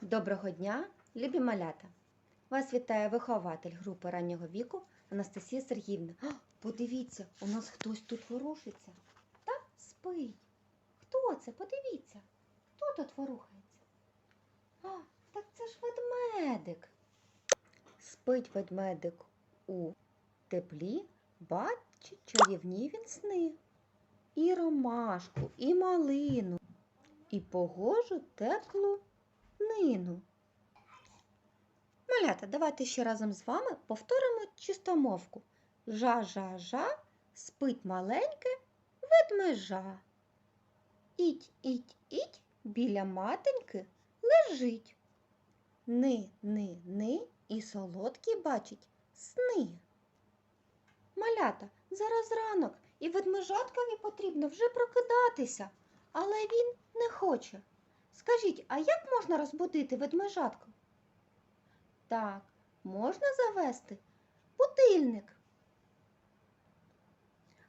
Доброго дня, любі малята! Вас вітає вихователь групи раннього віку Анастасія Сергіївна. А, подивіться, у нас хтось тут ворушиться. Та спить. Хто це? Подивіться. Хто тут ворухається? А, так це ж ведмедик. Спить ведмедик у теплі, бачить чарівні він сни. І ромашку, і малину, і погожу теплу нину. Малята, давайте ще разом з вами повторимо чистомовку. Жа-жа-жа, спить маленьке ведмежа. Іть, іть, іть, біля матеньки лежить. Ни, ни, ни і солодкі бачить сни. Малята, зараз ранок, і ведмежаткові потрібно вже прокидатися, але він не хоче. Скажіть, а як можна розбудити ведмежатку? Так, можна завести будильник.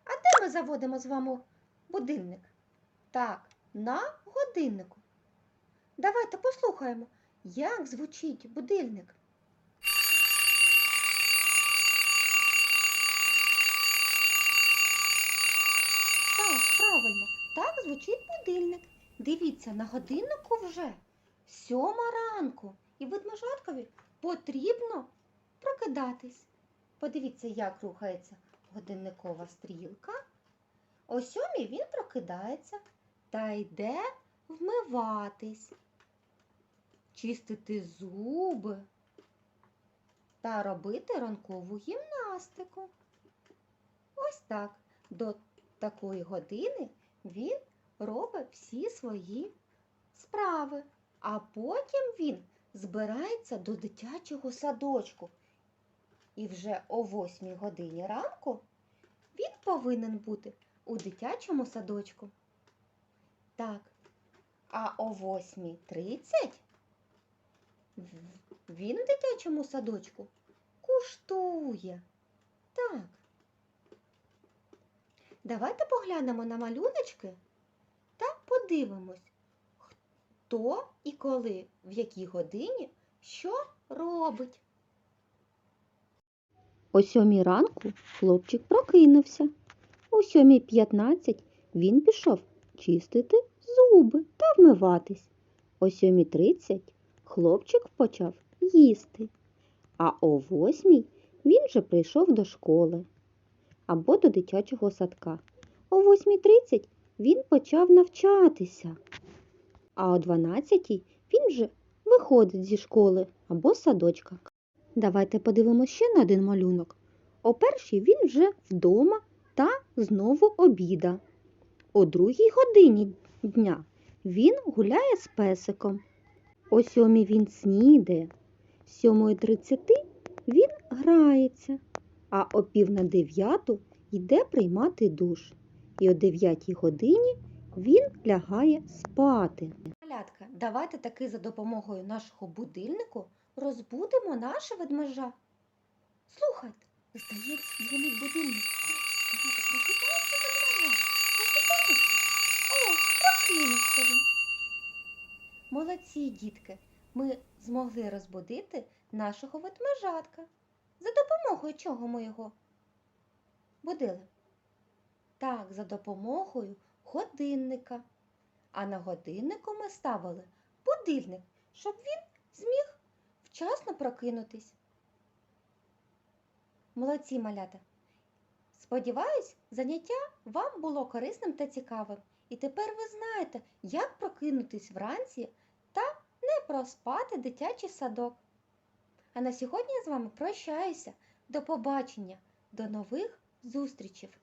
А де ми заводимо з вами будильник? Так, на годиннику. Давайте послухаємо, як звучить будильник. Так, правильно, так звучить будильник. Дивіться, на годиннику вже сьома ранку, і ведмежаткові потрібно прокидатись. Подивіться, як рухається годинникова стрілка. О сьомій він прокидається та йде вмиватись, чистити зуби та робити ранкову гімнастику. Ось так. До такої години він робить всі свої справи, а потім він збирається до дитячого садочку. І вже о 8 годині ранку він повинен бути у дитячому садочку. Так, а о 8.30 він у дитячому садочку куштує. Так. Давайте поглянемо на малюночки подивимось, хто і коли, в якій годині що робить. О сьомій ранку хлопчик прокинувся. О сьомій п'ятнадцять він пішов чистити зуби та вмиватись. О сьомій тридцять хлопчик почав їсти. А о восьмій він вже прийшов до школи або до дитячого садка. О 8.30 він почав навчатися, а о 12 він вже виходить зі школи або садочка. Давайте подивимося ще на один малюнок. О першій він вже вдома та знову обіда. О другій годині дня він гуляє з песиком. О сьомій він снідає. З 7.30 він грається а о пів на дев'яту йде приймати душ. І о дев'ятій годині він лягає спати. Малятка, давайте таки за допомогою нашого будильнику розбудимо наше ведмежа. Слухайте, здається, дзвонить будильник. Молодці, дітки, ми змогли розбудити нашого ведмежатка. За допомогою чого ми його будили? Так, за допомогою годинника. А на годиннику ми ставили будильник, щоб він зміг вчасно прокинутись. Молодці малята! Сподіваюсь, заняття вам було корисним та цікавим. І тепер ви знаєте, як прокинутись вранці та не проспати дитячий садок. А на сьогодні я з вами прощаюся. До побачення, до нових зустрічей!